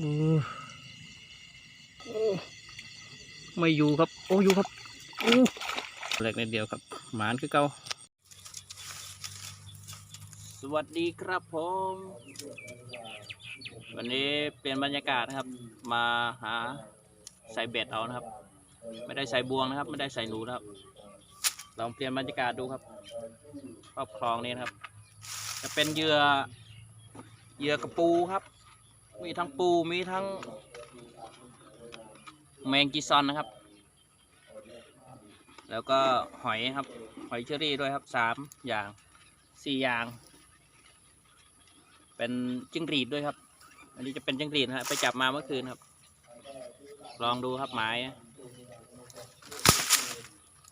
อือโอ้ไม่อยู่ครับ โอ้อยู่ครับโอ้เล็กนิดเดียวครับ หมานคือเก่าสวัสดีครับผม วันนี้เปลี่ยนบรรยากาศนะครับ มาหาใส่เบ็ดเอานะครับ ไม่ได้ใส่บวงนะครับ ไม่ได้ใส่หนูนะครับลองเปลี่ยนบรรยากาศดูครับรอบคลองนี้นะครับ จะเป็นเหยื่อเหยื่อกระปูครับ มีทั้งปูมีทั้งแมงกีซอนนะครับ แล้วก็หอยครับ หอยเชอรี่ด้วยครับสามอย่างสี่อย่าง เป็นจิ้งหรีดด้วยครับ อันนี้จะเป็นจิ้งหรีดนะฮะไปจับมาเมื่อคืนครับ ลองดูครับหมาย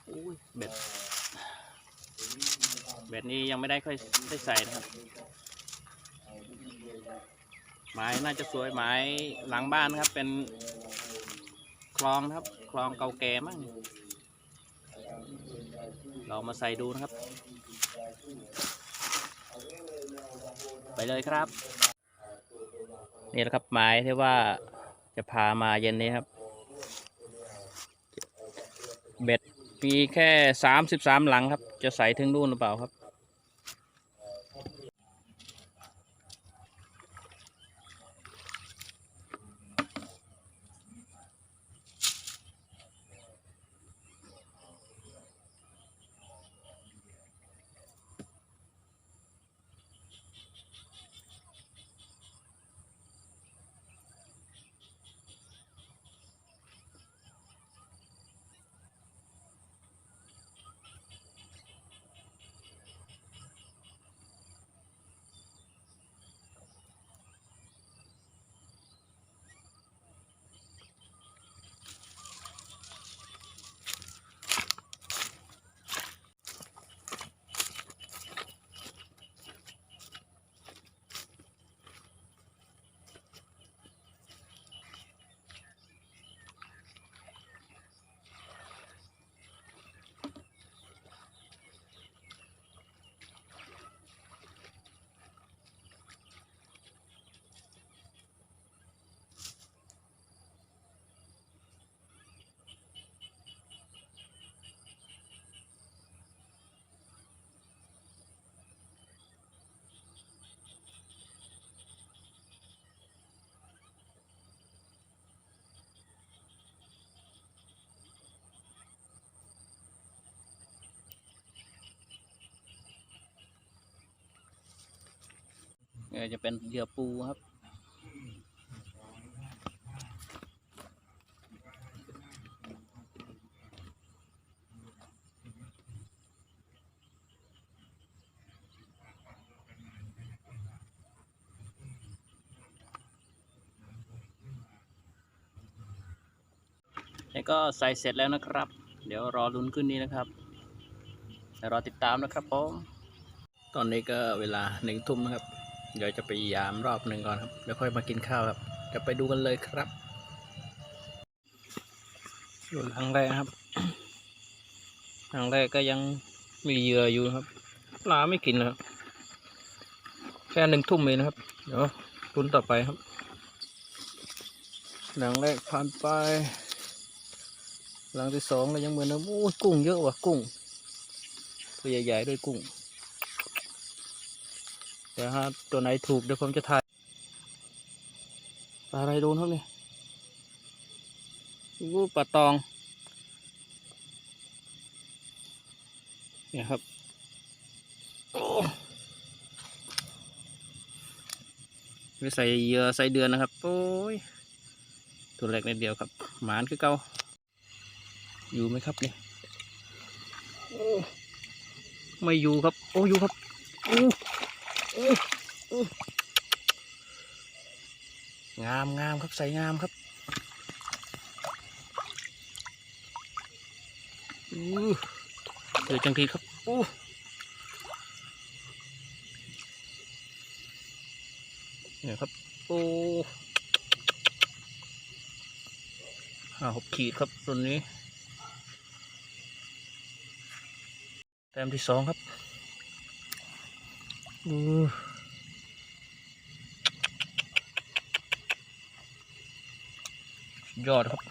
อุ้ยเบ็ดเบ็ดนี้ยังไม่ได้ค่อยได้ใส่นะครับ หมายน่าจะสวยหมายหลังบ้านนะครับ เป็นคลองครับ คลองเก่าแก่มั้งเรามาใส่ดูนะครับ ไปเลยครับ นี่แหละครับหมายที่ว่าจะพามาเย็นนี้ครับ เบ็ดมีแค่สามสิบสามหลังครับ จะใส่ถึงนู่นหรือเปล่าครับ เออจะเป็นเหยื่อปูครับนี่ก็ใส่เสร็จแล้วนะครับ เดี๋ยวรอลุ้นขึ้นนี้นะครับรอติดตามนะครับผม ตอนนี้ก็เวลาหนึ่งทุ่มนะครับ เดี๋ยวจะไปยามรอบหนึ่งก่อนครับเดี๋ยวค่อยมากินข้าวครับ จะไปดูกันเลยครับส่วนหลังแรกครับหลังแรกก็ยังมีเหยื่ออยู่ครับ ปลาไม่กินนะครับแค่หนึ่งทุ่มเองนะครับ เดี๋ยวรุนต่อไปครับหลังแรกผ่านไป หลังที่สองก็ยังเหมือนเดิมโอ้ยกุ้งเยอะว่ะกุ้งตัวใหญ่ๆด้วยกุ้ง เดี๋ยวฮะตัวไหนถูกเดี๋ยวผมจะถ่ายปลาอะไรโดนครับเนี่ยอู้ปลาตอง เนี่ยครับไม่ใส่เยื่อใส่เดือนนะครับ โอ้ย ตัวเล็กนิดเดียวครับ หมานคือเก่าอยู่ไหมครับเนี่ยไม่อยู่ครับ โอ้อยู่ครับ โอ้ามงามครับใสงามครับอู้เดี๋ยวจังทีครับอู้เนี่ยครับโอ้ห้าหกขีดครับตัวนี้แต้มที่สองครับอู้ ยอดครับ